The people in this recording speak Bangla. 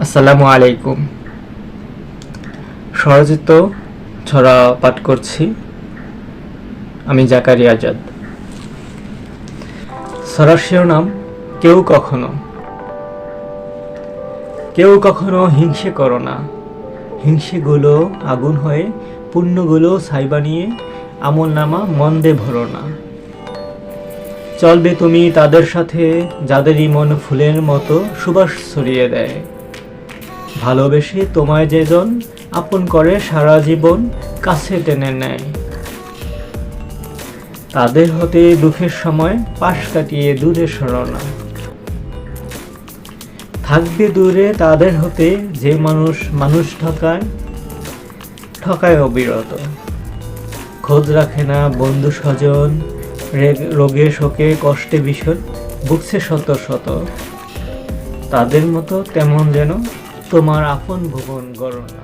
আসসালামু আলাইকুম। স্বরচিত ছড়া পাঠ করছি। আমি জাকারি আজাদ। ছড়ার শিরোনাম, কেউ কখনো। কেউ কখনো হিংসে করো না। হিংসেগুলো আগুন হয়ে, পুণ্যগুলো ছাই বানিয়ে, আমল নামা মন্দে ভরো না। চলবে তুমি তাদের সাথে, যাদেরই মন ফুলের মতো সুবাস ছড়িয়ে দেয়। ভালোবেসে তোমায় যেজন আপন করে সারা জীবন কাছে টেনে নেয়। তাদের হতে দুঃখের সময় পাশ কাটিয়ে দূরে সরো না। থাকবে দূরে তাদের হতে যে মানুষ মানুষ ঠকায় ঠকায় অবিরত খোঁজ রাখে না বন্ধু স্বজন রোগে শোকে কষ্টে ভীষণ বুকছে শত শত। তাদের মতো তেমন যেন তোমার আপন ভুবন গণনা